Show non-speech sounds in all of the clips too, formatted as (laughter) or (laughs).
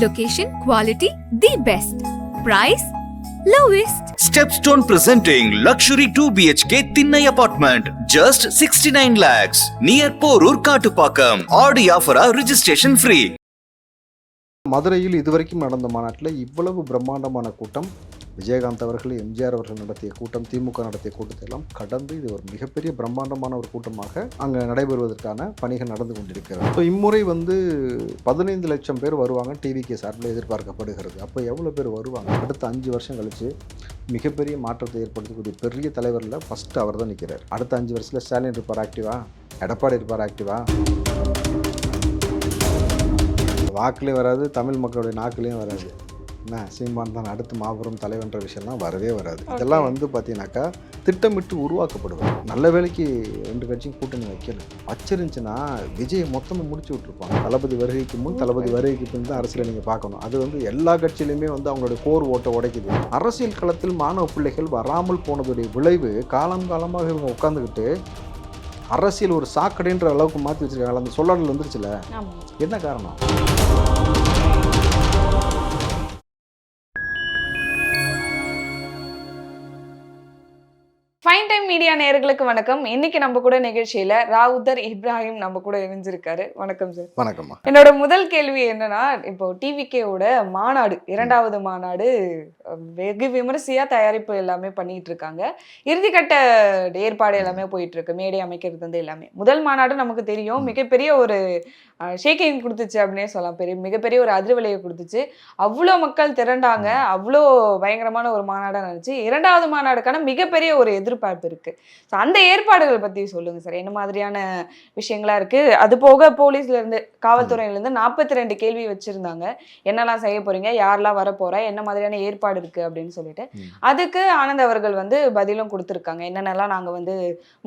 Location, quality, the best. Price, lowest. Stepstone presenting luxury 2 BHK Thinnai apartment just 69 lakhs near Porur Katupakam. Audi offer registration free. மதுரையில் இதுவரைக்கும் நடந்த மாநாட்டில் இவ்வளவு பிரம்மாண்டமான கூட்டம் விஜயகாந்த் அவர்கள் எம்ஜிஆர் அவர்கள் நடத்திய கூட்டம் திமுக நடத்திய கூட்டத்தை எல்லாம் கடந்து இது ஒரு மிகப்பெரிய பிரம்மாண்டமான ஒரு கூட்டமாக அங்கே நடைபெறுவதற்கான பணிகள் நடந்து கொண்டிருக்கிறது. ஸோ இம்முறை வந்து பதினைந்து லட்சம் பேர் வருவாங்க டிவிக்கு சார்பில் எதிர்பார்க்கப்படுகிறது. அப்போ எவ்வளோ பேர் வருவாங்க? அடுத்த அஞ்சு வருஷம் கழித்து மிகப்பெரிய மாற்றத்தை ஏற்படுத்தக்கூடிய பெரிய தலைவரில் ஃபஸ்ட்டு அவர் தான் நிற்கிறார் அடுத்த அஞ்சு வருஷத்தில் ஸ்டாலின் இருப்பார்? ஆக்டிவா? எடப்பாடி இருப்பார்? ஆக்டிவா? வாக்குலேயும் வராது தமிழ் மக்களுடைய நாக்குலேயும் வராது. என்ன சீமான் தான் அடுத்து மாபெரும் தலைவன்ற விஷயம்லாம் வரவே வராது. இதெல்லாம் வந்து பார்த்தீங்கன்னாக்கா திட்டமிட்டு உருவாக்கப்படுவது நல்ல வேலைக்கு ரெண்டு கட்சியும் கூட்டணி வைக்கல. வச்சிருந்துச்சுன்னா விஜய் மொத்தமாக முடிச்சு விட்ருப்பாங்க தளபதி வருகைக்கு முன் தளபதி வருகைக்கு பின் தான் அரசியலை நீங்கள் பார்க்கணும். அது வந்து எல்லா கட்சியிலையுமே வந்து அவங்களுடைய கோர் ஓட்டை உடைக்குது. அரசியல் களத்தில் மாணவ பிள்ளைகள் வராமல் போனதுடைய விளைவு காலம் காலமாக இவங்க உட்காந்துக்கிட்டு அரசியல் ஒரு சாக்கடைன்ற அளவுக்கு மாற்றி வச்சிருக்காங்க. அந்த சொல்லாடல் வந்துருச்சுல? என்ன காரணம்? டைம் மீடியா நேயர்களுக்கு வணக்கம். இன்னைக்கு நம்ம கூட நிகழ்ச்சியில ராவுத்தர் இப்ராஹிம் நம்ம கூட இணைஞ்சிருக்காரு. வணக்கம் சார் வணக்கம்மா. என்னோட முதல் கேள்வி என்னன்னா இப்போ டிவிகேவோட மாநாடு இரண்டாவது மாநாடு வெகு விமரிசையா தயாரிப்பு எல்லாமே பண்ணிட்டு இருக்காங்க. இறுதிக்கட்ட ஏற்பாடு எல்லாமே போயிட்டு இருக்கு. மேடை அமைக்கிறது வந்து எல்லாமே. முதல் மாநாடு நமக்கு தெரியும். மிகப்பெரிய ஒரு ஷேக்கிங் கொடுத்துச்சு அப்படின்னே சொல்லலாம். பெரிய மிகப்பெரிய ஒரு அதிர்வலையை கொடுத்துச்சு. அவ்வளோ மக்கள் திரண்டாங்க. அவ்வளோ பயங்கரமான ஒரு மாநாடாக இருந்துச்சு இரண்டாவது மாநாடுக்கான மிகப்பெரிய ஒரு எதிர்பார்ப்பு இருக்கு. ஸோ அந்த ஏற்பாடுகள் பத்தி சொல்லுங்க சார் என்ன மாதிரியான விஷயங்களா இருக்கு? அது போக போலீஸ்ல இருந்து காவல்துறையில இருந்து நாற்பத்தி ரெண்டு கேள்வி வச்சிருந்தாங்க. என்னெல்லாம் செய்ய போறீங்க? யாரெல்லாம் வர என்ன மாதிரியான ஏற்பாடு இருக்கு? அப்படின்னு சொல்லிட்டு. அதுக்கு ஆனந்த் அவர்கள் வந்து பதிலும் கொடுத்துருக்காங்க. என்னென்னலாம் நாங்க வந்து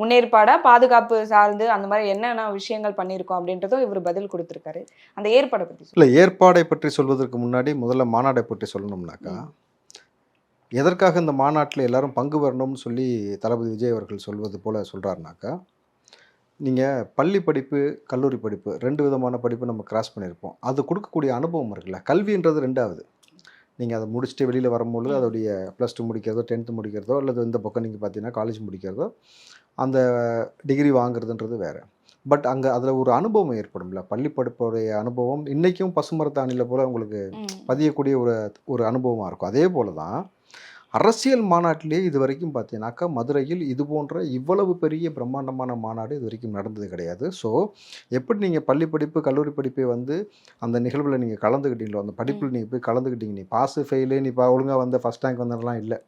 முன்னேற்பாடா பாதுகாப்பு சார்ந்து அந்த மாதிரி என்னென்ன விஷயங்கள் பண்ணியிருக்கோம் அப்படின்றதும் இவர் பதில் கொடுத்துருக்காரு. அந்த ஏற்பாடை பத்தி சொல்லுங்க. இல்லை ஏற்பாடை பற்றி சொல்வதற்கு முன்னாடி முதல்ல மாநாடை பற்றி சொல்லணும்னாக்கா எதற்காக இந்த மாநாட்டில் எல்லாரும் பங்கு பெறணும்னு சொல்லி தளபதி விஜய் அவர்கள் சொல்வது போல சொல்கிறாருனாக்கா நீங்கள் பள்ளி படிப்பு கல்லூரி படிப்பு ரெண்டு விதமான படிப்பு நம்ம கிராஸ் பண்ணியிருப்போம். அது கொடுக்கக்கூடிய அனுபவம் இருக்குல்ல? கல்வின்றது ரெண்டாவது. நீங்கள் அதை முடிச்சுட்டு வெளியில் வரும்பொழுது அதோடைய ப்ளஸ் டூ முடிக்கிறதோ டென்த்து முடிக்கிறதோ அல்லது இந்த பக்கம் நீங்கள் பார்த்தீங்கன்னா காலேஜ் முடிக்கிறதோ அந்த டிகிரி வாங்குறதுன்றது வேறு. பட் அங்கே அதில் ஒரு அனுபவம் ஏற்படும்ல. பள்ளி படிப்புடைய அனுபவம் இன்றைக்கும் பசுமரத்தாணியில் போல் உங்களுக்கு. பதியக்கூடிய ஒரு ஒரு அனுபவமாக இருக்கும். அதே போல தான் அரசியல் மாநாட்டிலே இது வரைக்கும் பார்த்தீங்கன்னாக்கா மதுரையில் இது போன்ற இவ்வளவு பெரிய பிரம்மாண்டமான மாநாடு இது வரைக்கும் நடந்தது கிடையாது. ஸோ எப்படி நீங்கள் பள்ளி படிப்பு கல்லூரி படிப்பை வந்து அந்த நிகழ்வில் நீங்கள் கலந்துக்கிட்டீங்களோ அந்த படிப்பில் நீங்கள் போய் கலந்துக்கிட்டீங்க நீ பாஸு ஃபெயிலு நீ பா ஒழுங்காக வந்த ஃபஸ்ட் ரேங்க் வந்ததெல்லாம் இல்லை.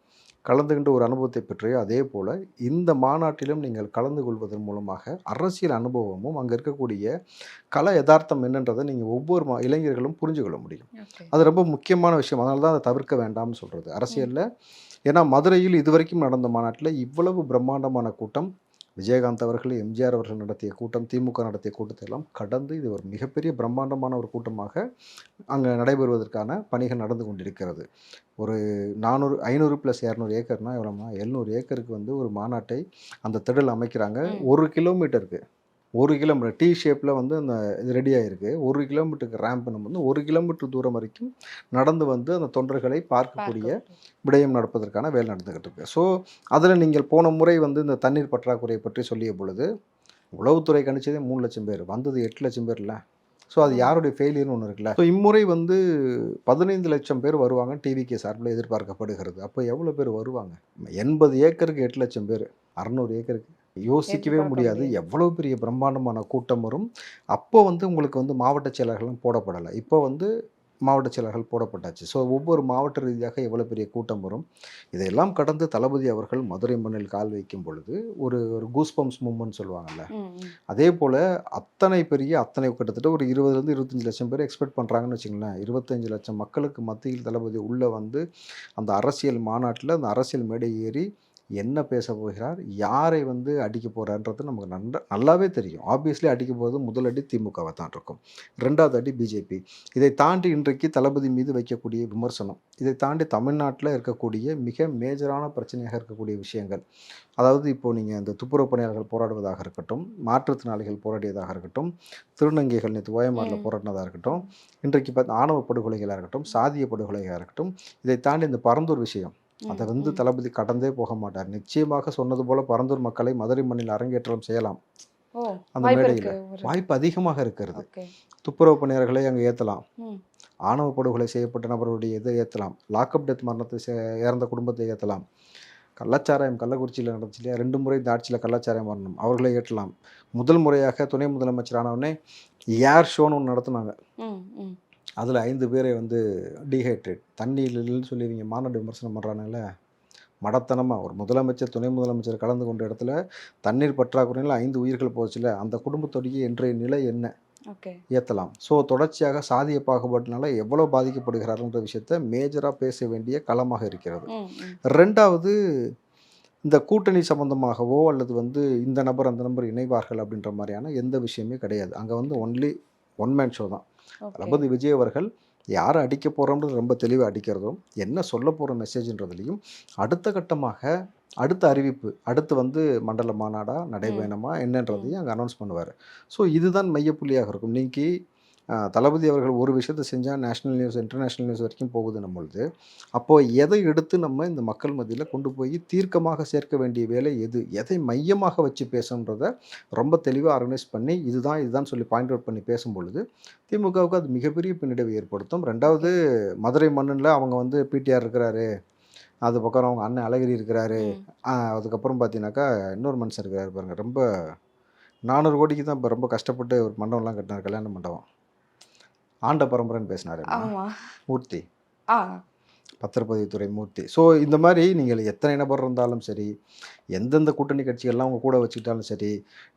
கலந்துக்கின்ற ஒரு அனுபவத்தை பெற்றையோ அதே போல் இந்த மாநாட்டிலும் நீங்கள் கலந்து கொள்வதன் மூலமாக அரசியல் அனுபவமும் அங்கே இருக்கக்கூடிய கல யதார்த்தம் என்னன்றதை நீங்கள் ஒவ்வொரு மா இளைஞர்களும் புரிஞ்சு கொள்ள முடியும். அது ரொம்ப முக்கியமான விஷயம். அதனால தான் அதை தவிர்க்க வேண்டாம்னு சொல்கிறது அரசியலில் ஏன்னா மதுரையில் இதுவரைக்கும் நடந்த மாநாட்டில் இவ்வளவு பிரம்மாண்டமான கூட்டம் விஜயகாந்த் அவர்கள் எம்ஜிஆர் அவர்கள் நடத்திய கூட்டம் திமுக நடத்திய கூட்டத்தை எல்லாம் கடந்து இது ஒரு மிகப்பெரிய பிரம்மாண்டமான ஒரு கூட்டமாக அங்கே நடைபெறுவதற்கான பணிகள் நடந்து கொண்டிருக்கிறது. ஒரு நானூறு ஐநூறு ப்ளஸ் இரநூறு ஏக்கர்னா எவ்வளோமா எழுநூறு ஏக்கருக்கு வந்து ஒரு மாநாட்டை அந்த திடல் அமைக்கிறாங்க. ஒரு கிலோமீட்டருக்கு ஒரு கிலோமீட்டர் டி ஷேப்பில் வந்து அந்த இது ரெடி ஆகிருக்கு ஒரு கிலோமீட்டருக்கு ரேம்ப் நம்ம வந்து ஒரு கிலோமீட்டர் தூரம் வரைக்கும் நடந்து வந்து அந்த தொண்டர்களை பார்க்கக்கூடிய பார்க்க. விடயம் நடப்பதற்கான வேலை நடந்துக்கிட்டு இருக்கு. ஸோ அதில் நீங்கள் போன முறை வந்து இந்த தண்ணீர் பற்றாக்குறையை பற்றி சொல்லிய பொழுது உளவுத்துறை கணிச்சதே மூணு லட்சம் பேர் வந்தது எட்டு லட்சம் பேர் இல்லை. ஸோ அது யாருடைய ஃபெயிலியர்னு ஒன்று இருக்குல்ல. ஸோ இம்முறை வந்து பதினைந்து லட்சம் பேர் வருவாங்க டிவிகே சார்பில் எதிர்பார்க்கப்படுகிறது. அப்போ எவ்வளோ பேர் வருவாங்க? எண்பது ஏக்கருக்கு எட்டு லட்சம் பேர் அறநூறு ஏக்கருக்கு. யோசிக்கவே முடியாது. எவ்வளோ பெரிய பிரம்மாண்டமான கூட்டம் வரும். அப்போ வந்து உங்களுக்கு வந்து மாவட்ட செயலர்களும் போடப்படலை. இப்போ வந்து மாவட்ட செயலர்கள் போடப்பட்டாச்சு. ஸோ ஒவ்வொரு மாவட்ட ரீதியாக எவ்வளோ பெரிய கூட்டம் வரும். இதையெல்லாம் கடந்து தளபதி அவர்கள் மதுரை மண்ணில் கால் வைக்கும் பொழுது ஒரு ஒரு கூஸ்பம்ஸ் மூமெண்ட் சொல்லுவாங்கல்ல. அதே போல் அத்தனை பெரிய அத்தனை கிட்டத்தட்ட ஒரு இருபதுலேருந்து இருபத்தஞ்சி லட்சம் பேர் எக்ஸ்பெக்ட் பண்ணுறாங்கன்னு வச்சுங்களேன் இருபத்தஞ்சு லட்சம் மக்களுக்கு மத்தியில் தளபதி உள்ளே வந்து அந்த அரசியல் மாநாட்டில் அந்த அரசியல் மேடை ஏறி என்ன பேச போகிறார் யாரை வந்து அடிக்க போகிறான்றது நமக்கு நன்ற நல்லாவே தெரியும். ஆப்வியஸ்லி அடிக்க போகிறது முதல் அடி திமுகவை தான் இருக்கும். ரெண்டாவது அடி பிஜேபி இதை தாண்டி இன்றைக்கு தளபதி மீது வைக்கக்கூடிய விமர்சனம் இதை தாண்டி தமிழ்நாட்டில் இருக்கக்கூடிய மிக மேஜரான பிரச்சனையாக இருக்கக்கூடிய விஷயங்கள் அதாவது இப்போது நீங்கள் இந்த துப்புரவு பணியாளர்கள் போராடுவதாக இருக்கட்டும் மாற்றுத்திறனாளிகள் போராடியதாக இருக்கட்டும் திருநங்கைகள் நேற்று ஓயமாரில். போராடினதாக இருக்கட்டும் இன்றைக்கு பார்த்து ஆணவ படுகொலைகளாக இருக்கட்டும் சாதிய படுகொலைகளாக இருக்கட்டும் இதை தாண்டி இந்த பரந்தூர் விஷயம் அதை வந்து. தளபதி கடந்தே போக மாட்டார். நிச்சயமாக சொன்னது போல பரந்தூர் மக்களை மதுரை மண்ணில் அரங்கேற்றம் செய்யலாம். அந்த மேடையில். வாய்ப்பு அதிகமாக இருக்கிறது. துப்புரவு பணியாளர்களை அங்கே ஏற்றலாம். ஆணவ படுகொலை செய்யப்பட்ட நபருடைய இதை ஏற்றலாம் லாக்அப் டெத் மரணத்தை இறந்த குடும்பத்தை ஏற்றலாம் கள்ளச்சாராயம் கள்ளக்குறிச்சியில் நடந்துச்சு இல்லையா? ரெண்டு முறை இந்த ஆட்சியில் கள்ளச்சாராயம் மரணம். அவர்களை ஏற்றலாம். முதல் முறையாக துணை முதலமைச்சர் ஆனவுடனே ஏர் ஷோன்னு ஒன்று நடத்துனாங்க. அதில் ஐந்து பேரை வந்து டீஹைட்ரேட் தண்ணி இல்லைன்னு சொல்லி இவங்க மாநாடு விமர்சனம் பண்ணுறானுங்கள மடத்தனமாக ஒரு முதலமைச்சர் துணை முதலமைச்சர் கலந்து கொண்ட இடத்துல தண்ணீர் பற்றாக்குறையில் ஐந்து உயிர்கள் போச்சுல அந்த குடும்பத்தோடைய இன்றைய நிலை என்ன? ஏற்றலாம் ஸோ தொடர்ச்சியாக சாதிய பாகுபாட்டினால எவ்வளோ பாதிக்கப்படுகிறாருன்ற விஷயத்த மேஜராக பேச வேண்டிய களமாக இருக்கிறது. ரெண்டாவது இந்த கூட்டணி சம்பந்தமாகவோ அல்லது வந்து இந்த நபர் அந்த நபர் இணைவார்கள் அப்படின்ற மாதிரியான எந்த விஷயமே கிடையாது. அங்கே வந்து ஒன்லி ஒன் மேன் ஷோ தான். தளபதி விஜய் அவர்கள் யாரை அடிக்க போகிறோம்ன்றது ரொம்ப தெளிவாக அடிக்கிறதும் என்ன சொல்ல போகிற மெசேஜ்ன்றதுலையும் அடுத்த கட்டமாக அடுத்த அறிவிப்பு அடுத்து வந்து மண்டல மாநாடா நடைபயணமா என்னன்றதையும் அங்கே அனௌன்ஸ் பண்ணுவார். ஸோ இதுதான் மையப்புள்ளியாக இருக்கும். ஆஹ், தளபதி அவர்கள் ஒரு விஷயத்தை செஞ்சால் நேஷனல் நியூஸ் இன்டர்நேஷ்னல் நியூஸ் வரைக்கும் போகுது நம்மளுது. அப்போது எதை எடுத்து நம்ம இந்த மக்கள் மத்தியில் கொண்டு போய் தீர்க்கமாக சேர்க்க வேண்டிய வேலை எது? எதை மையமாக வச்சு பேசணுன்றத ரொம்ப தெளிவாக ஆர்கனைஸ் பண்ணி இதுதான் இதுதான் சொல்லி பாயிண்ட் அவுட் பண்ணி பேசும் பொழுது திமுகவுக்கு அது மிகப்பெரிய பின்னடைவை ஏற்படுத்தும். ரெண்டாவது மதுரை மண்ணில் அவங்க வந்து பிடிஆர் இருக்கிறாரு. அது பக்கம் அவங்க அண்ணன் அழகிரி இருக்கிறாரு. அதுக்கப்புறம் பார்த்தீங்கன்னாக்கா இன்னொரு மனுஷன் இருக்காரு பாருங்க. ரொம்ப நானூறு கோடிக்கு தான் இப்போ ரொம்ப கஷ்டப்பட்டு ஒரு மண்டபம்லாம் கட்டினார். கல்யாண மண்டபம். ஆண்ட பரம்பரைன்னு பேசினாரு மூர்த்தி. பத்திரப்பதிவுத்துறை மூர்த்தி. ஸோ இந்த மாதிரி நீங்கள் எத்தனை நபர் இருந்தாலும் சரி எந்தெந்த கூட்டணி கட்சிகள்லாம் உங்கள் கூட வச்சுக்கிட்டாலும் சரி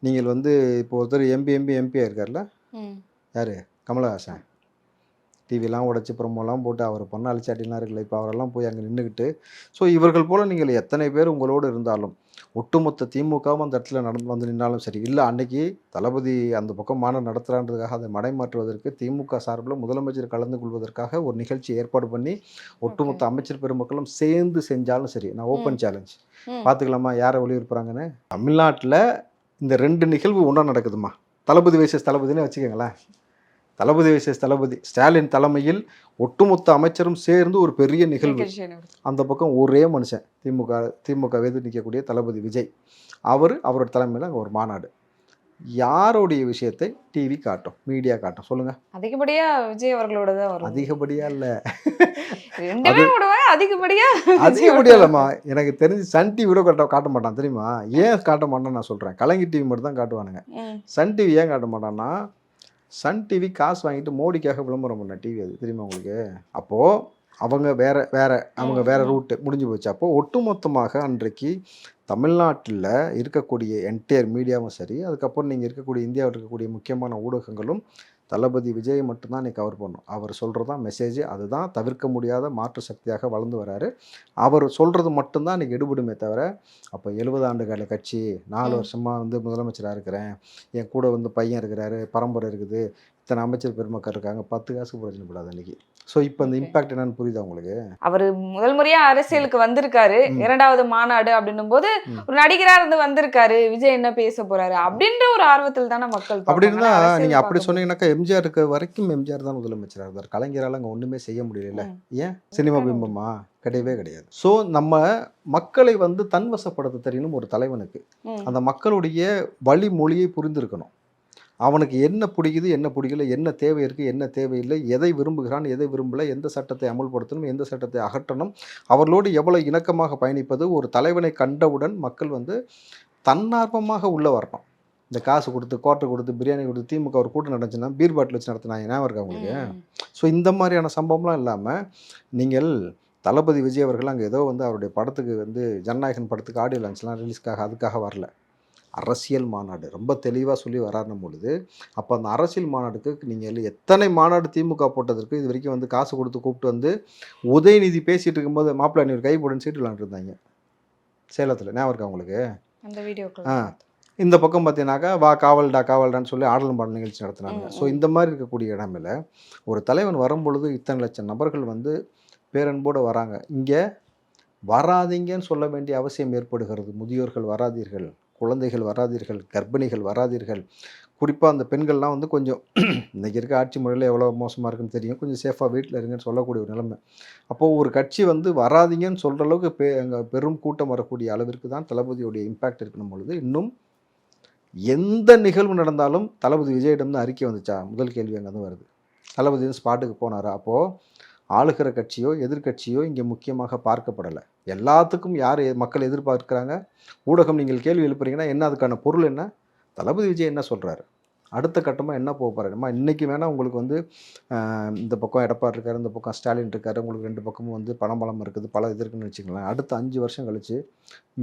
நீங்கள் வந்து இப்போ ஒருத்தர் எம்பி எம்பி எம்பியாக இருக்கார்ல யார்? கமலஹாசன். டிவிலாம் உடச்சி ப்ரொமோலாம் போட்டு அவர் பொண்ணு அழிச்சாட்டிலாம் இருக்குல்ல இப்போ அவரெல்லாம் போய் அங்கே நின்றுக்கிட்டு ஸோ இவர்கள் போல் நீங்கள் எத்தனை பேர் உங்களோடு இருந்தாலும் ஒட்டுமொத்த திமுகவும் அந்த இடத்துல நடந்து வந்து நின்னாலும் சரி. இல்லை அன்னைக்கு தளபதி அந்த பக்கம் மாநாடு நடத்துகிறான்றதுக்காக அதை மடைமாற்றுவதற்கு திமுக சார்பில் முதலமைச்சர் கலந்து கொள்வதற்காக ஒரு நிகழ்ச்சி ஏற்பாடு பண்ணி ஒட்டுமொத்த அமைச்சர் பெருமக்களும் சேர்ந்து செஞ்சாலும் சரி. நான் ஓப்பன் சேலஞ்ச். பார்த்துக்கலாமா யாரை ஒளிபரப்புறாங்கன்னு தமிழ்நாட்டில் இந்த ரெண்டு நிகழ்வு ஒன்றா நடக்குதுமா தளபதி வைசஸ் தளபதினே வச்சுக்கோங்களேன். தளபதி வைசஸ் தளபதி ஸ்டாலின் தலைமையில் ஒட்டுமொத்த அமைச்சரும் சேர்ந்து ஒரு பெரிய நிகழ்வு. அந்த பக்கம் ஒரே மனுஷன் திமுக திமுக எதிர்த்து நிற்கக்கூடிய தளபதி விஜய். அவர் அவரோட தலைமையில் அங்கே ஒரு மாநாடு. யாருடைய விஷயத்தை டிவி காட்டும் மீடியா காட்டும் சொல்லுங்க. அதிகப்படியா விஜய் அவர்களோட தான் வரும். அதிகப்படியா இல்லை. ரெண்டுமே அதிகப்படியா அதிகப்படியா இல்லைம்மா. எனக்கு தெரிஞ்சு சன் டிவி கூட காட்ட காட்ட மாட்டான் தெரியுமா? ஏன் காட்ட மாட்டான்னு நான் சொல்கிறேன் கலைஞர் டிவி மட்டும் தான் காட்டுவானுங்க. சன் டிவி ஏன் காட்ட மாட்டான்னா சன் டிவி காசு வாங்கிட்டு மோடிக்காக விளம்பரம் பண்ண டிவி அது தெரியுமா உங்களுக்கு அப்போது அவங்க வேற வேற அவங்க வேற. ரூட்டு முடிஞ்சு போச்சு அப்போ ஒட்டுமொத்தமாக அன்றைக்கு தமிழ்நாட்டில் இருக்கக்கூடிய என்டையர் மீடியாவும் சரி அதுக்கப்புறம் நீங்கள் இருக்கக்கூடிய இந்தியாவில் இருக்கக்கூடிய முக்கியமான ஊடகங்களும் தளபதி விஜய் மட்டும்தான் நீ கவர் பண்ணும் அவர் சொல்கிறது தான் மெசேஜ் அதுதான் தவிர்க்க முடியாத மாற்று சக்தியாக வளர்ந்து வராரு. அவர் சொல்கிறது மட்டும்தான் இன்றைக்கி எடுபடுமே தவிர அப்போ எழுபது ஆண்டு கால கட்சி நாலு. வருஷமாக வந்து முதலமைச்சராக இருக்கிறேன். என் கூட வந்து பையன் இருக்கிறாரு பரம்பரை இருக்குது. இத்தனை அமைச்சர் பெருமக்கள் இருக்காங்க பத்து காசு பிரச்சனைப்படாது அன்றைக்கி ஸோ இப்போ அந்த. இம்பாக்ட் என்னன்னு புரியுதா உங்களுக்கு அவர் முதல் முறையா அரசியலுக்கு வந்திருக்காரு. இரண்டாவது மாநாடு அப்படின்னும் போது. ஒரு நடிகரா இருந்து வந்திருக்காரு விஜய் என்ன பேச போறாரு அப்படின்ற ஒரு ஆர்வத்தில் தானே மக்கள் அப்படி பார்ப்பாங்க. இருந்தா ஆனா அரசியல் நீங்கள் அப்படி சொன்னீங்கன்னாக்கா எம்ஜிஆர் இருக்க வரைக்கும் எம்ஜிஆர் தான் முதலமைச்சராக இருந்தார் கலைஞரால் அங்கே ஒன்றுமே செய்ய முடியல. ஏன் சினிமா. பிம்பமா கிடையவே கிடையாது ஸோ நம்ம மக்களை வந்து தன்வசப்படுத்த தெரியணும் ஒரு தலைவனுக்கு. அந்த மக்களுடைய வழி மொழியை புரிந்திருக்கணும் அவனுக்கு என்ன பிடிக்குது என்ன பிடிக்கல என்ன தேவை இருக்குது என்ன தேவையில்லை எதை விரும்புகிறான் எதை விரும்பல எந்த சட்டத்தை அமுல்படுத்தணும் எந்த சட்டத்தை அகற்றணும் அவர்களோடு எவ்வளவு இணக்கமாக பயணிப்பது ஒரு தலைவனை கண்டவுடன் மக்கள் வந்து தன்னார்வமாக உள்ள வரணும். இந்த காசு கொடுத்து கோட்டை கொடுத்து பிரியாணி கொடுத்து திமுக ஒரு கூட்டம் நடந்துச்சுன்னா பீர் பாட்டில் வச்சு நடத்தினாங்க ஞாபகம் இருக்கா உங்களுக்கு. ஸோ இந்த மாதிரியான சம்பவம்லாம் இல்லாமல் நீங்கள் தளபதி விஜய் அவர்கள் அங்கே ஏதோ வந்து அவருடைய படத்துக்கு வந்து ஜனநாயகன் படத்துக்கு ஆடியோ லான்ச்லாம் ரிலீஸ்க்காக அதுக்காக வரல. அரசியல் மாநாடு. ரொம்ப தெளிவாக சொல்லி வராருன்னும் பொழுது அப்போ அந்த அரசியல் மாநாடுக்கு நீங்கள் எத்தனை மாநாடு திமுக போட்டதற்கு இது வரைக்கும் வந்து காசு கொடுத்து கூப்பிட்டு வந்து உதயநிதி பேசிகிட்டு இருக்கும்போது மாப்பிள்ளை நீ ஒரு கை போடுன்னு சீட்டு விளாண்டுருந்தாங்க சேலத்தில். ஞாபகம் இருக்கா உங்களுக்கு? அந்த வீடியோக்கள் ஆ. இந்த பக்கம் பார்த்தீங்கன்னாக்கா வா காவல்டா காவல்டான்னு சொல்லி ஆடலும் பாடல் நிகழ்ச்சி நடத்துனாங்க. ஸோ இந்த மாதிரி இருக்கக்கூடிய இடமில் ஒரு தலைவன் வரும்பொழுது இத்தனை லட்சம் நபர்கள் வந்து பேரன்போடு வராங்க. இங்கே வராதீங்கன்னு சொல்ல வேண்டிய அவசியம் ஏற்படுகிறது. முதியோர்கள் வராதீர்கள். குழந்தைகள் வராதீர்கள் கர்ப்பிணிகள் வராதீர்கள். குறிப்பாக அந்த பெண்கள்லாம் வந்து கொஞ்சம் (clears throat) இன்றைக்கி இருக்க ஆட்சி முறையில் எவ்வளோ மோசமாக இருக்குன்னு தெரியும். கொஞ்சம் சேஃபாக வீட்டில் இருங்கன்னு சொல்லக்கூடிய ஒரு நிலைமை. அப்போது ஒரு கட்சி வந்து வராதீங்கன்னு சொல்கிற அளவுக்கு பெ அங்கே பெரும் கூட்டம் வரக்கூடிய அளவிற்கு தான் தளபதியுடைய இம்பேக்ட் இருக்கணும் பொழுது இன்னும் எந்த நிகழ்வு நடந்தாலும் தளபதி விஜயிடம் தான் அறிக்கை வந்துச்சா? முதல் கேள்வி அங்கே தான் வருது. தளபதி ஸ்பாட்டுக்கு போனாரா? அப்போது ஆளுகிற கட்சியோ எதிர்க்கட்சியோ இங்கே முக்கியமாக பார்க்கப்படலை. எல்லாத்துக்கும் யார் மக்கள் எதிர்பார்க்குறாங்க? ஊடகம் நீங்கள் கேள்வி எழுப்புறீங்கன்னா என்ன அதுக்கான பொருள் என்ன? தளபதி விஜய் என்ன சொல்கிறாரு அடுத்த கட்டமாக என்ன போக போகிறாருமா இன்றைக்கி வேணால் உங்களுக்கு வந்து இந்த பக்கம் எடப்பாடி இருக்காரு இந்த பக்கம் ஸ்டாலின் இருக்காரு உங்களுக்கு ரெண்டு பக்கமும் வந்து பணம் பலம் இருக்குது பல இது இருக்குன்னு வச்சுக்கலாம் அடுத்த அஞ்சு வருஷம் கழித்து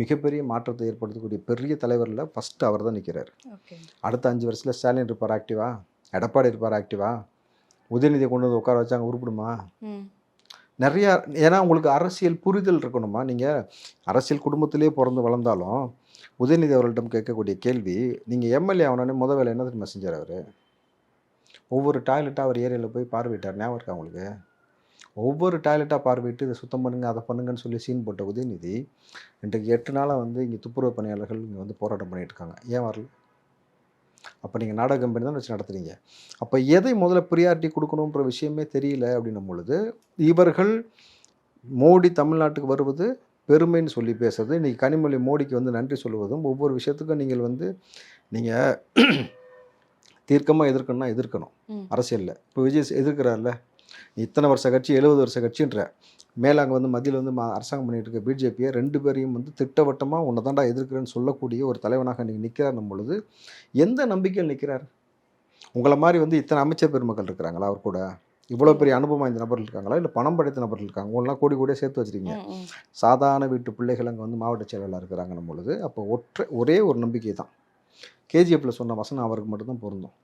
மிகப்பெரிய மாற்றத்தை ஏற்படுத்தக்கூடிய பெரிய தலைவரில் ஃபஸ்ட்டு அவர் தான் நிற்கிறார் அடுத்த அஞ்சு வருஷத்தில் ஸ்டாலின் இருப்பார் ஆக்டிவா எடப்பாடி இருப்பார் ஆக்டிவா உதயநிதியை கொண்டு வந்து உட்கார வச்சாங்க உருப்பிடுமா? நிறையா ஏன்னா உங்களுக்கு அரசியல் புரிதல் இருக்கணுமா? நீங்கள் அரசியல் குடும்பத்திலே பிறந்து வளர்ந்தாலும் உதயநிதி அவர்களிடம் கேட்கக்கூடிய கேள்வி நீங்கள் எம்எல்ஏ ஆகணுன்னு முத வேலை என்ன தெரியுமா செஞ்சார் அவர்? ஒவ்வொரு டாய்லெட்டாக அவர் ஏரியாவில் போய் பார்வையிட்டார் ஞாபகம் இருக்கா உங்களுக்கு? ஒவ்வொரு டாய்லெட்டாக பார்வையிட்டு இதை சுத்தம் பண்ணுங்க அதை பண்ணுங்கன்னு சொல்லி சீன் போட்ட உதயநிதி இன்றைக்கு எட்டு நாளாக வந்து இங்கே துப்புரவு பணியாளர்கள் இங்கே வந்து போராட்டம் பண்ணிட்டு இருக்காங்க. ஏன் வரல? அப்போ நீங்கள் நாடக கம்பெனி தான் வச்சு நடத்துறீங்க. அப்போ எதை முதல்ல ப்ரியாரிட்டி கொடுக்கணுன்ற விஷயமே தெரியல அப்படின்னும் பொழுது இவர்கள் மோடி தமிழ்நாட்டுக்கு வருவது பெருமைன்னு சொல்லி பேசுறது இன்றைக்கி கனிமொழி மோடிக்கு வந்து நன்றி சொல்லுவதும் ஒவ்வொரு விஷயத்துக்கும் நீங்கள் வந்து நீங்கள் தீர்க்கமாக எதிர்க்கணும்னா எதிர்க்கணும். அரசியலில். இப்போ விஜய் எதிர்க்கிறார்ல இத்தனை வருஷ கட்சி எழுபது வருஷ கட்சின்ற மேலே அங்கே வந்து மத்தியில் வந்து அரசாங்கம் பண்ணிட்டு இருக்க பிஜேபியை ரெண்டு பேரையும் வந்து திட்டவட்டமாக உன்னை தாண்டா எதிர்க்கிறேன்னு சொல்லக்கூடிய ஒரு தலைவனாக நீங்கள் நிற்கிறாருன்னும் பொழுது. எந்த நம்பிக்கையில் நிற்கிறார் உங்களை மாதிரி வந்து இத்தனை அமைச்சர் பெருமக்கள் இருக்கிறாங்களா அவர் கூட? இவ்வளோ பெரிய அனுபவம் வாய்ந்த நபர்கள் இருக்காங்களா? இல்லை பணம் படைத்த நபர்கள் இருக்காங்க. உங்களெலாம் கோடி கோடியாக சேர்த்து வச்சிருக்கீங்க. சாதாரண வீட்டு பிள்ளைகள் அங்கே வந்து மாவட்ட செயலாளர் இருக்கிறாங்கன்னும் பொழுது. அப்போ ஒற்றை ஒரே ஒரு நம்பிக்கை தான். கேஜிஎஃப்பில் சொன்ன வசனம் அவருக்கு மட்டும்தான் பொருந்தும்.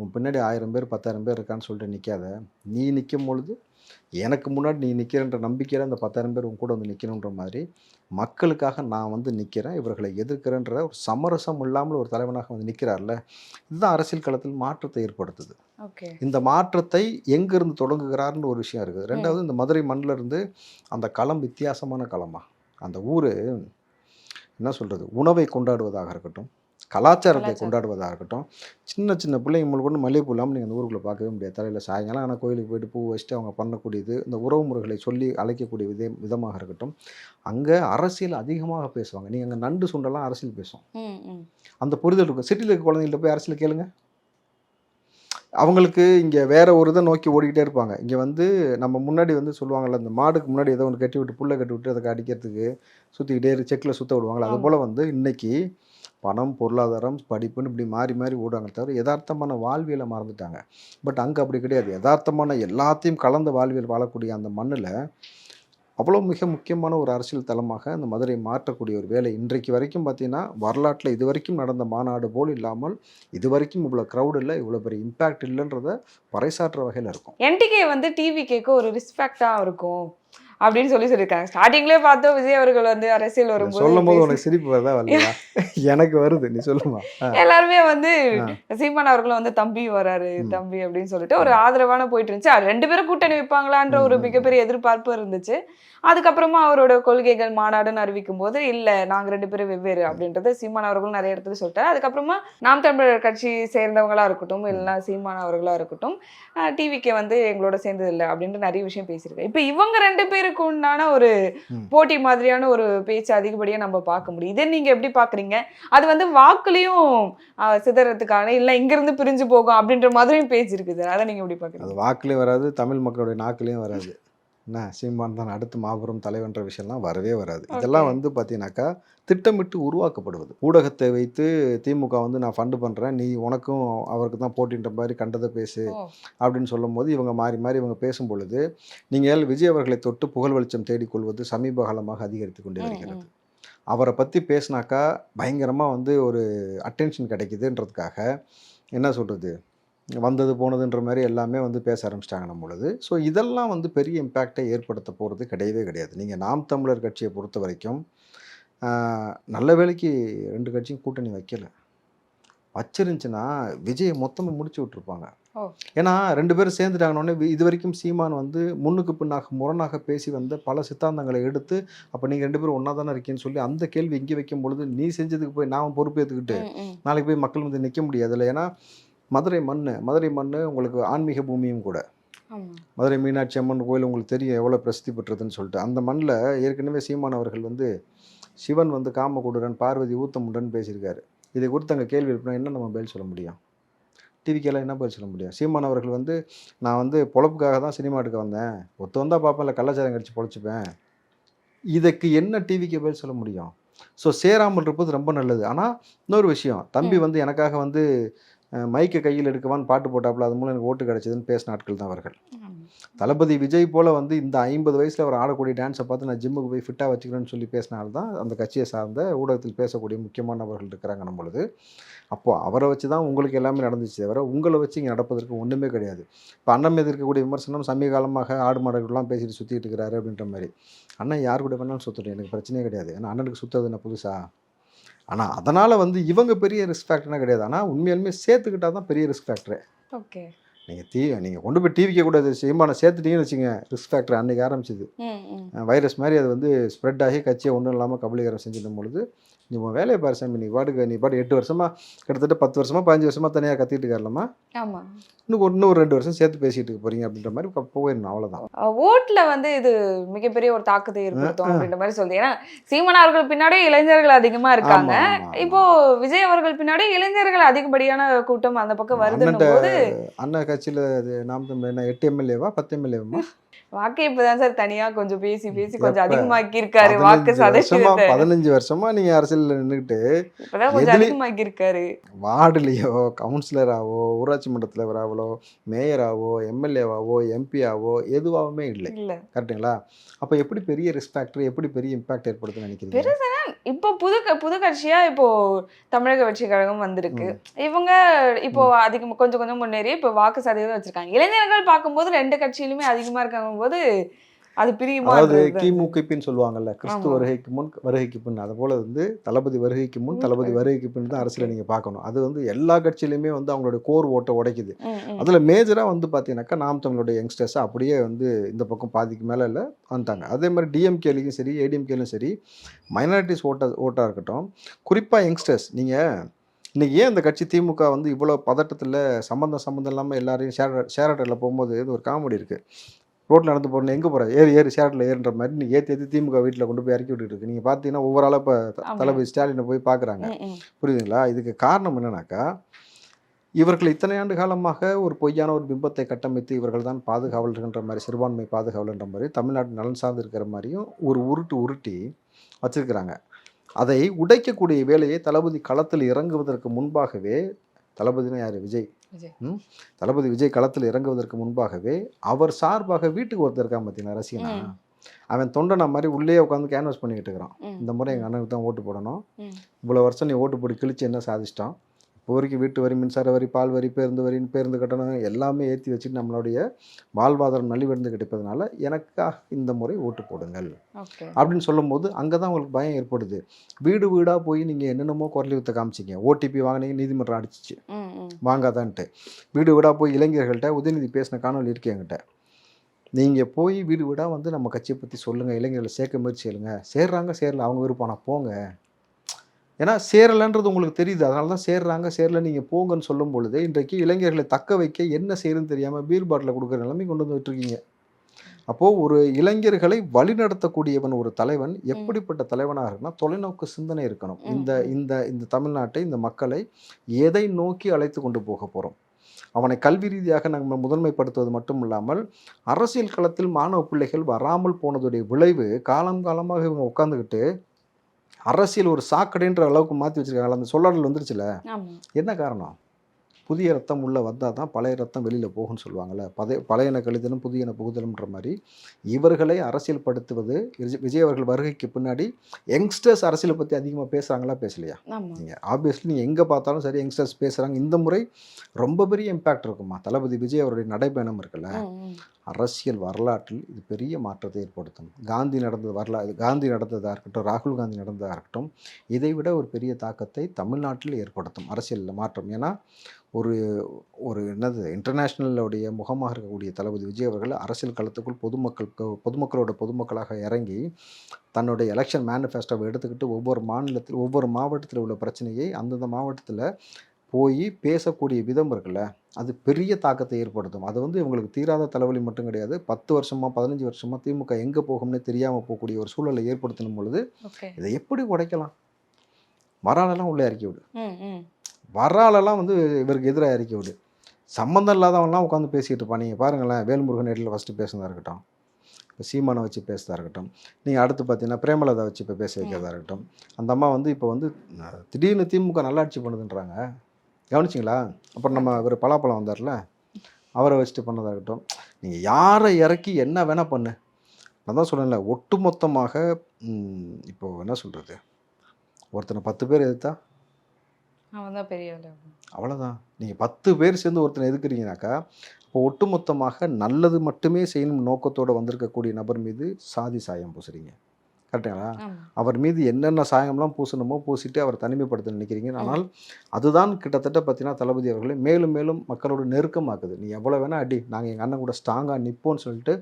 உன் பின்னாடி ஆயிரம் பேர் பத்தாயிரம் பேர் இருக்கான்னு சொல்லிட்டு நிற்காத நீ நிற்கும் பொழுது எனக்கு முன்னாடி நீ நிற்கிறன்ற நம்பிக்கையில் அந்த பத்தாயிரம் பேர் உன் கூட வந்து நிற்கணுன்ற மாதிரி மக்களுக்காக நான் வந்து நிற்கிறேன் இவர்களை எதிர்க்கிறேன்ற ஒரு சமரசம் இல்லாமல் ஒரு தலைவனாக வந்து நிற்கிறார்ல இதுதான் அரசியல் களத்தில் மாற்றத்தை ஏற்படுத்துது. இந்த மாற்றத்தை எங்கிருந்து தொடங்குகிறார்னு ஒரு விஷயம் இருக்குது. ரெண்டாவது இந்த மதுரை மண்ணில் இருந்து அந்த களம் வித்தியாசமான களமா? அந்த ஊர் என்ன சொல்கிறது உணவை கொண்டாடுவதாக இருக்கட்டும் கலாச்சாரத்தை. கொண்டாடுவதாக இருக்கட்டும் சின்ன சின்ன பிள்ளைங்க உங்களுக்கு ஒன்று மல்லிகைப்பூ இல்லாமல் நீங்கள் அந்த ஊருக்குள்ளே பார்க்கவே முடியாது. தலையில் சாயங்காலம் ஆனால் கோயிலுக்கு போயிட்டு பூ வச்சுட்டு அவங்க பண்ணக்கூடியது இந்த உறவு முறைகளை சொல்லி அழைக்கக்கூடிய வித விதமாக இருக்கட்டும். அங்கே அரசியல் அதிகமாக பேசுவாங்க. நீங்கள் அங்கே நண்டு சுண்டெல்லாம் அரசியல் பேசும் அந்த புரிதல் இருக்கும். சிட்டியில் இருக்க குழந்தைங்கள்ட்ட போய் அரசியல் கேளுங்க. அவங்களுக்கு இங்கே வேற ஒரு இதை நோக்கி ஓடிக்கிட்டே இருப்பாங்க. இங்கே வந்து நம்ம முன்னாடி வந்து சொல்லுவாங்கல்ல இந்த மாடுக்கு முன்னாடி ஏதோ ஒன்று கட்டி விட்டு புல்லை கட்டி விட்டு அதை அடிக்கிறதுக்கு சுற்றிக்கிட்டே செக்கில் சுற்ற விடுவாங்களா. அது. போல் வந்து இன்னைக்கு பணம் பொருளாதாரம் படிப்புன்னு இப்படி மாறி மாறி ஓடுவாங்க தவிர யதார்த்தமான வாழ்வியலை மறந்துட்டாங்க. பட் அங்கே அப்படி கிடையாது. யதார்த்தமான எல்லாத்தையும் கலந்த வாழ்வியல் வாழக்கூடிய அந்த மண்ணில் அவ்வளோ மிக முக்கியமான ஒரு அரசியல் தளமாக அந்த மதுரை மாற்றக்கூடிய ஒரு வேலை இன்றைக்கு வரைக்கும் பார்த்தீங்கன்னா வரலாற்றில் இது வரைக்கும் நடந்த மாநாடு போல் இல்லாமல் இது வரைக்கும் இவ்வளோ க்ரௌட் இல்லை இவ்வளோ பெரிய இம்பேக்ட் இல்லைன்றத பறைசாற்ற வகையில் இருக்கும். என்டிகே வந்து டிவி கேட்க ஒரு ரிஸ்பெக்டாக இருக்கும். அப்படின்னு சொல்லி சொல்லியிருக்காங்க. ஸ்டார்டிங்லேயே பார்த்தோம் விஜய் அவர்கள் வந்து அரசியல் வரும்போது சொல்லும் போது உனக்கு சிரிப்பு வருதா வரலையா? (laughs) எனக்கு வருது நீ சொல்லுமா. எல்லாருமே வந்து. சீமான் அவர்களும் வந்து தம்பி வராரு. தம்பி அப்படின்னு சொல்லிட்டு ஒரு ஆதரவான போயிட்டு இருந்துச்சு. ரெண்டு பேரும் கூட்டணி வைப்பாங்களான்ற ஒரு. மிகப்பெரிய எதிர்பார்ப்பு இருந்துச்சு. அதுக்கப்புறமா அவரோட கொள்கைகள் மாநாடுன்னு அறிவிக்கும் போது இல்ல நாங்க ரெண்டு பேரும் வெவ்வேறு அப்படின்றத சீமான் அவர்களும் நிறைய இடத்துல சொல்லிட்டாரு. அதுக்கப்புறமா நாம் தமிழர் கட்சி சேர்ந்தவங்களா இருக்கட்டும் இல்லைன்னா சீமான் அவர்களா இருக்கட்டும் டிவிக்கு வந்து எங்களோட சேர்ந்தது இல்லை அப்படின்ட்டு நிறைய விஷயம் பேசியிருக்காரு. இப்போ இவங்க ரெண்டு பேருக்கு உண்டான ஒரு. போட்டி மாதிரியான ஒரு பேச்சு அதிகப்படியா நம்ம பார்க்க முடியும். இதை நீங்க எப்படி பாக்குறீங்க அது வந்து வாக்குலயும் சிதறதுக்கான இல்ல இங்க இருந்து பிரிஞ்சு போகும் அப்படின்ற மாதிரியும் பேச்சு இருக்குது. அதை நீங்க எப்படி பாக்குறீங்க அது வாக்குலேயும் வராது தமிழ் மக்களுடைய நாக்குலேயும் வராது. என்ன சீமான் தான் அடுத்து மாபெரும் தலைவன்ற விஷயம்லாம் வரவே வராது. இதெல்லாம் வந்து பார்த்தீங்கன்னாக்கா திட்டமிட்டு உருவாக்கப்படுவது. ஊடகத்தை வைத்து திமுக வந்து நான் ஃபண்டு பண்ணுறேன் நீ உனக்கும் அவருக்கு தான் போட்டின்ற மாதிரி கண்டதை பேசு. அப்படின்னு சொல்லும்போது இவங்க மாறி மாறி இவங்க பேசும் பொழுது நீங்கள் விஜய் அவர்களை தொட்டு புகழ் வெளிச்சம் தேடிக்கொள்வது சமீப காலமாக அதிகரித்து கொண்டே வருகிறது. அவரை பற்றி பேசினாக்கா பயங்கரமாக வந்து ஒரு அட்டென்ஷன் கிடைக்குதுன்றதுக்காக என்ன சொல்கிறது வந்தது போனதுன்ற மாதிரி எல்லாமே வந்து பேச ஆரம்பிச்சிட்டாங்க நம்ம பொழுது ஸோ இதெல்லாம் வந்து பெரிய இம்பேக்டை ஏற்படுத்த போகிறது கிடையவே கிடையாது. நீங்கள் நாம் தமிழர் கட்சியை பொறுத்த வரைக்கும் நல்ல வேலைக்கு ரெண்டு கட்சியும் கூட்டணி வைக்கல. வச்சிருந்துச்சுன்னா விஜயை மொத்தமாக முடிச்சு விட்டுருப்பாங்க. ஓ. ஏன்னா ரெண்டு பேரும் சேர்ந்துட்டாங்கன்னொடனே இது வரைக்கும் சீமான் வந்து முன்னுக்கு பின்னாக முரணாக பேசி வந்த பல சித்தாந்தங்களை எடுத்து அப்போ நீங்கள் ரெண்டு பேரும் ஒன்றா தானே இருக்கீங்கன்னு சொல்லி அந்த கேள்வி இங்கே வைக்கும் பொழுது நீ செஞ்சதுக்கு போய் நான் பொறுப்பேற்றுக்கிட்டு. நாளைக்கு போய் மக்கள் வந்து நிற்க முடியாதுல்ல. ஏன்னா மதுரை மண் மதுரை மண் உங்களுக்கு ஆன்மீக பூமியும் கூட. மதுரை மீனாட்சி அம்மன் கோயில் உங்களுக்கு தெரியும் எவ்வளோ பிரசித்தி பெற்றதுன்னு சொல்லிட்டு. அந்த மண்ணில் ஏற்கனவே சீமான் அவர்கள் வந்து சிவன் வந்து காமகுடுரன் பார்வதி ஊத்தமுடன் பேசியிருக்காரு. இதை குறித்து அங்கே கேள்வி எழுப்பினா என்ன நம்ம பதில் சொல்ல முடியும்? டிவிக்கெல்லாம் என்ன பதில் சொல்ல முடியும்? சீமான் அவர்கள் வந்து நான் வந்து பொழப்புக்காக தான் சினிமா எடுக்க வந்தேன். ஒத்து வந்தால் பார்ப்பேன் இல்லை கள்ளச்சாரம் கடிச்சு பொழைச்சிப்பேன். இதுக்கு என்ன டிவிக்கு பதில் சொல்ல முடியும்? ஸோ சேராமல் இருப்பது ரொம்ப நல்லது. ஆனால் இன்னொரு விஷயம். தம்பி வந்து எனக்காக வந்து மைக்கை கையில் எடுக்கவான்னு பாட்டு போட்டாப்புல அது மூலம் எனக்கு ஓட்டு கிடைச்சதுன்னு பேசின ஆட்கள் தான் அவர்கள். தளபதி விஜய் போல வந்து இந்த ஐம்பது வயசுல அவர் ஆடக்கூடிய டான்ஸை பார்த்து நான் ஜிம்முக்கு போய் ஃபிட்டாக வச்சுக்கிறேன்னு சொல்லி பேசினால்தான் தான் அந்த கட்சியை சார்ந்த ஊடகத்தில் பேசக்கூடிய முக்கியமானவர்கள் இருக்கிறாங்க பொழுது. அப்போ அவரை வச்சு தான் உங்களுக்கு எல்லாமே நடந்துச்சு தவிர உங்களை வச்சு இங்கே நடப்பதற்கு ஒன்றுமே கிடையாது. இப்போ அண்ணன் மீது இருக்கக்கூடிய விமர்சனம் சமீப காலமாக ஆடு மாடுகள்லாம் பேசிட்டு சுற்றிட்டு இருக்கிறாரு அப்படின்ற மாதிரி. அண்ணன் யார் கூட வேணாலும் சுற்றட்டும் எனக்கு பிரச்சனையே கிடையாது. ஏன்னா அண்ணனுக்கு சுற்றுறது என்ன புதுசா? ஆனால் அதனால் வந்து இவங்க பெரிய ரிஸ்க் ஃபேக்டர்னா கிடையாது. ஆனால் உண்மையாலுமே சேர்த்துக்கிட்டா தான் பெரிய ரிஸ்க் ஃபேக்டரு ஓகே நீங்கள் தீ நீங்கள் கொண்டு போய் டிவிக்க கூடாது. சீமானை சேர்த்துட்டீங்கன்னு வச்சுங்க ரிஸ்க் ஃபேக்டர் அன்றைக்கி ஆரம்பிச்சது. வைரஸ் மாதிரி அது வந்து ஸ்ப்ரெட் ஆகி கட்சியை ஒன்றும் இல்லாமல் கபலீகரம் செஞ்சிடும் பொழுது நீ உன் வேலையை பாரு சாமி. நீ பாட்டுக்கு நீ பாட்டு எட்டு வருஷமா கிட்டத்தட்ட பத்து வருஷமா பதினஞ்சு வருஷமா தனியாக கத்திட்டு இருக்காருலமா ஆமா. இன்னும் இன்னும் ஒரு ரெண்டு வருஷம் சேர்த்து பேசிட்டு இருக்க போறீங்க அப்படின்ற மாதிரி போயிடணும். அவ்வளோதான் அஹ் ஓட்ல வந்து இது மிகப்பெரிய ஒரு தாக்கத்தை ஏற்படுத்தும் அப்படின்ற மாதிரி சொல்லுது ஏன்னா சீமன் அவர்கள் பின்னாடி இளைஞர்கள் அதிகமா இருக்காங்க. இப்போ விஜய் அவர்கள் பின்னாடி இளைஞர்கள் அதிகப்படியான கூட்டம் அந்த பக்கம் அண்ணன்ட்ட போது அண்ணன் கட்சியில் நாம் என்ன எட்டு எம்எல்ஏவா பத்து எம்எல்ஏவா வாக்கு இப்பதான் சார் தனியா கொஞ்சம் பேசி பேசி கொஞ்சம் அதிகமாக்கி இருக்காரு வாக்கு சதவீதத்தை. பதினஞ்சு வருஷமா நீங்க அரசியல்ல நின்றுக்கிட்டு இப்பதான் கொஞ்சம் அதிகமாக்கி இருக்காரு வார்டுலேயோ கவுன்சிலராகவோ ஊராட்சி மன்ற தலைவராகவோ மேயராகவோ எம்எல்ஏவாவோ எம்பியாவோ எதுவாகவுமே இல்லை. இல்ல. கரெக்டுங்களா அப்போ எப்படி பெரிய ரெஸ்பெக்டர் எப்படி பெரிய இம்பாக்ட் ஏற்படுத்துன்னு நினைக்கிறீங்க? இப்போ புது புது கட்சியா இப்போ தமிழக வெற்றி கழகம் வந்திருக்கு. இவங்க இப்போ அதிகம் கொஞ்சம் கொஞ்சம் முன்னேறி இப்போ வாக்கு சதவீதம் வச்சிருக்காங்க. இளைஞர்கள் பார்க்கும்போது ரெண்டு கட்சியிலுமே அதிகமா இருக்காங்க. போது அது பிரியுமா அதாவது கிமுகிப்பின்னு சொல்லுவாங்கல்ல கிறிஸ்து. வருகைக்கு முன் வருகைக்கு பின். அது போல வந்து தளபதி வருகைக்கு முன் தளபதி வருகைக்கு பின் தான் அரசியலை நீங்க பார்க்கணும். அது வந்து எல்லா கட்சியிலுமே வந்து அவங்களுடைய கோர் ஓட்டை உடைக்குது. அதுல மேஜரா வந்து பாத்தீங்கன்னாக்கா நாம் தமிழுடைய யங்ஸ்டர்ஸ் அப்படியே வந்து இந்த பக்கம் பாதிக்கு மேல இல்ல வந்துட்டாங்க. அதே மாதிரி டிஎம்கேலையும் சரி ஏடிஎம்கேலையும் சரி மைனாரிட்டிஸ் ஓட்ட ஓட்டா இருக்கட்டும். குறிப்பா யங்ஸ்டர்ஸ் நீங்க இன்னைக்கு ஏன் இந்த கட்சி திமுக வந்து இவ்வளோ பதட்டத்தில் சம்மந்தம் சம்மந்தம் இல்லாமல் எல்லாரையும் ஷேர் ஷேர் ஆட்டோவில் போகும்போது இது ஒரு காமெடி இருக்குது ரோட்டில் நடந்து போகிறேன் எங்கே போகிற ஏறு ஏறு ஷேர் ஆட்டோவில் ஏறுன்ற மாதிரி நீ ஏற்றி ஏற்றி திமுக வீட்டில் கொண்டு போய் இறக்கி விட்டுட்டு இருக்கு. நீங்கள் பார்த்தீங்கன்னா ஒவ்வொரு ஆளாக இப்போ. தளபதி ஸ்டாலினை போய் பார்க்குறாங்க. புரியுதுங்களா? இதுக்கு காரணம் என்னன்னாக்கா இவர்கள் இத்தனை ஆண்டு காலமாக ஒரு பொய்யான ஒரு பிம்பத்தை கட்டமைத்து இவர்கள் தான் பாதுகாவலர்ன்ற மாதிரி சிறுபான்மை பாதுகாவலர்ன்ற மாதிரி தமிழ்நாட்டு நலன் சார்ந்து இருக்கிற மாதிரியும் ஒரு உருட்டு உருட்டி வச்சிருக்கிறாங்க. அதை உடைக்கக்கூடிய வேலையை தளபதி களத்தில் இறங்குவதற்கு முன்பாகவே தளபதினா யார்? விஜய்? தளபதி விஜய் களத்தில் இறங்குவதற்கு முன்பாகவே அவர் சார்பாக வீட்டுக்கு ஒருத்தர் இருக்கான் பார்த்தீங்களா ரசிகனா. அவன் தொண்டனை மாதிரி உள்ளே உட்காந்து கேன்வாஸ் பண்ணிக்கிட்டு இருக்கிறான். இந்த முறை எங்கள் அண்ணனுக்கு தான் ஓட்டு போடணும். இவ்வளோ வருஷம் நீ ஓட்டு போட்டு கிழிச்சு என்ன சாதிச்சிட்டோம் இப்போ வரைக்கும் வீட்டு வரி மின்சார வரி பால் வரி பேருந்து வரி பேருந்து கட்டணம் எல்லாமே ஏற்றி வச்சுட்டு நம்மளுடைய வாழ்வாதாரம் நலிவடைந்து கிடைப்பதனால எனக்காக இந்த முறை ஓட்டு போடுங்கள். அப்படின்னு சொல்லும்போது அங்கே தான் உங்களுக்கு பயம் ஏற்படுது. வீடு வீடாக போய் நீங்கள் என்னென்னமோ குரல் வித்த காமிச்சிங்க ஓடிபி வாங்கினீங்க நீதிமன்றம் அடிச்சிச்சு. வாங்காதான்ட்டு. வீடு வீடாக போய் இளைஞர்கள்ட்ட உதயநிதி பேசின காணொலி இருக்கு என்கிட்ட. நீங்கள் போய் வீடு வீடாக வந்து நம்ம கட்சியை பற்றி சொல்லுங்கள் இளைஞர்களை சேர்க்க முயற்சி செய்யுங்க. சேர்றாங்க சேரல அவங்க விருப்பம் நான் போங்க. ஏன்னா சேரலைன்றது உங்களுக்கு தெரியுது. அதனால தான் சேர்றாங்க சேரல நீங்கள் போங்கன்னு சொல்லும் பொழுது இன்றைக்கு இளைஞர்களை தக்க வைக்க என்ன செய்யறதுன்னு தெரியாமல் பீர் பாட்டில் கொடுக்குற நிலைமை கொண்டு வந்து விட்டுருக்கீங்க அப்போது ஒரு இளைஞர்களை வழிநடத்தக்கூடியவன் ஒரு தலைவன் எப்படிப்பட்ட தலைவனாக இருக்குன்னா தொலைநோக்கு சிந்தனை இருக்கணும். இந்த. இந்த இந்த தமிழ்நாட்டை இந்த மக்களை எதை நோக்கி அழைத்து கொண்டு போக போகிறோம் அவனை கல்வி ரீதியாக நம்ம முதன்மைப்படுத்துவது மட்டும் இல்லாமல் அரசியல் களத்தில் மாணவ பிள்ளைகள் வராமல் போனதுடைய விளைவு காலம் காலமாக இவங்க உட்காந்துக்கிட்டு அரசியல் ஒரு சாக்கடைன்ற அளவுக்கு மாற்றி வச்சிருக்காங்க அந்த சொல்லாடல் வந்துருச்சுல. என்ன காரணம்? புதிய ரத்தம் உள்ளே வந்தால் தான் பழைய ரத்தம் வெளியில் போகும்னு சொல்லுவாங்கள்ல பழைய பழையன கழிதலும் புதியன புகுதலும்ன்ற மாதிரி இவர்களை அரசியல் படுத்துவது விஜய் விஜய் அவர்கள் வருகைக்கு பின்னாடி யங்ஸ்டர்ஸ் அரசியலை பற்றி அதிகமாக பேசுகிறாங்களா பேசலையா? நீங்கள் ஆப்வியஸ்லி நீங்கள் எங்கே பார்த்தாலும் சரி யங்ஸ்டர்ஸ் பேசுகிறாங்க இந்த முறை ரொம்ப பெரிய இம்பேக்ட் இருக்குமா? தளபதி விஜய் அவருடைய நடைபயணம் இருக்குல்ல. அரசியல் வரலாற்றில் இது பெரிய மாற்றத்தை ஏற்படுத்தும். காந்தி நடந்தது வரலாறு காந்தி நடந்ததாக இருக்கட்டும் ராகுல் காந்தி நடந்ததாக இருக்கட்டும் இதை விட ஒரு பெரிய தாக்கத்தை தமிழ்நாட்டில் ஏற்படுத்தும் அரசியலில் மாற்றம். ஏன்னா ஒரு ஒரு என்னது இன்டர்நேஷ்னலுடைய முகமாக இருக்கக்கூடிய தளபதி விஜய் அவர்கள் அரசியல் களத்துக்குள் பொதுமக்கள் பொதுமக்களோட பொதுமக்களாக இறங்கி தன்னுடைய எலெக்ஷன் மேனிஃபெஸ்டோவை எடுத்துக்கிட்டு ஒவ்வொரு மாநிலத்தில் ஒவ்வொரு மாவட்டத்தில் உள்ள பிரச்சனையை அந்தந்த மாவட்டத்தில் போய் பேசக்கூடிய விதம் இருக்குல்ல அது பெரிய தாக்கத்தை ஏற்படுத்தும். அது வந்து இவங்களுக்கு தீராத தலைவலி மட்டும் கிடையாது. பத்து வருஷமா பதினஞ்சு வருஷமா திமுக எங்கே போகும்னே தெரியாமல் போகக்கூடிய ஒரு சூழலை ஏற்படுத்தணும் பொழுது இதை எப்படி உடைக்கலாம்? வராலெல்லாம் உள்ளே இறக்கி விடு. ம் ம் வராலெல்லாம் வந்து இவருக்கு எதிராக இறக்கி விடு. சம்மந்தம் இல்லாதவன்லாம் உட்காந்து பேசிகிட்டு இருப்பான். நீங்கள் பாருங்களேன் வேல்முருகன் நேரில் ஃபஸ்ட்டு பேசுனதா இருக்கட்டும். இப்போ சீமானை வச்சு பேசுறதா இருக்கட்டும். நீங்கள் அடுத்து பார்த்தீங்கன்னா பிரேமலதா வச்சு இப்போ பேச வைக்கிறதா இருக்கட்டும். அந்த அம்மா வந்து இப்போ வந்து திடீர்னு திமுக நல்லாட்சி பண்ணுதுன்றாங்க. கவனிச்சிங்களா? அப்புறம் நம்ம இவர் பலாப்பழம் வந்தார்ல அவரை வச்சுட்டு பண்ணதா இருக்கட்டும். நீங்கள் யாரை இறக்கி என்ன வேணால் பண்ணு. நான் தான் சொன்னேன்ல ஒட்டுமொத்தமாக ம், இப்போ என்ன சொல்கிறது ஒருத்தனை பத்து பேர் எதிர்த்தா அவன் தான் பெரிய. அவ்வளோதான் நீங்கள் பத்து பேர் சேர்ந்து ஒருத்தனை எதுக்குறீங்கனாக்கா இப்போ ஒட்டுமொத்தமாக நல்லது மட்டுமே செய்யணும் நோக்கத்தோடு வந்திருக்கக்கூடிய நபர் மீது சாதி சாயம் பூசுறீங்க. கரெக்டுங்களா? அவர் மீது என்னென்ன சாயம்லாம் பூசணுமோ பூசிட்டு அவர் தனிமைப்படுத்த நினைக்கிறீங்க. ஆனால் அதுதான் கிட்டத்தட்ட பார்த்தீங்கன்னா தளபதி அவர்களை மேலும் மேலும் மக்களோட நெருக்கமாக்குது. நீ எவ்வளோ வேணால் அடி நாங்கள் எங்கள் அண்ணன் கூட ஸ்ட்ராங்காக நிற்போம்னு சொல்லிட்டு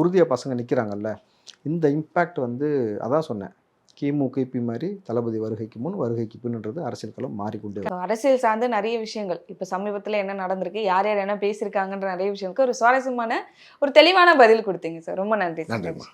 உறுதியாக பசங்க நிற்கிறாங்கல்ல இந்த இம்பேக்ட் வந்து அதான் சொன்னேன். கிமு கிபி மாதிரி தளபதி வருகைக்கு முன் வருகைக்கு பின்ன்றது அரசியல் களம் மாறிக்கொண்டே. அரசியல் சார்ந்த நிறைய விஷயங்கள். இப்ப சமீபத்துல என்ன நடந்திருக்கு யார் யார் என்ன பேசியிருக்காங்கன்ற நிறைய விஷயங்களுக்கு ஒரு சுவாரஸ்யமான ஒரு தெளிவான பதில் கொடுத்தீங்க சார் ரொம்ப நன்றி நன்றிம்மா.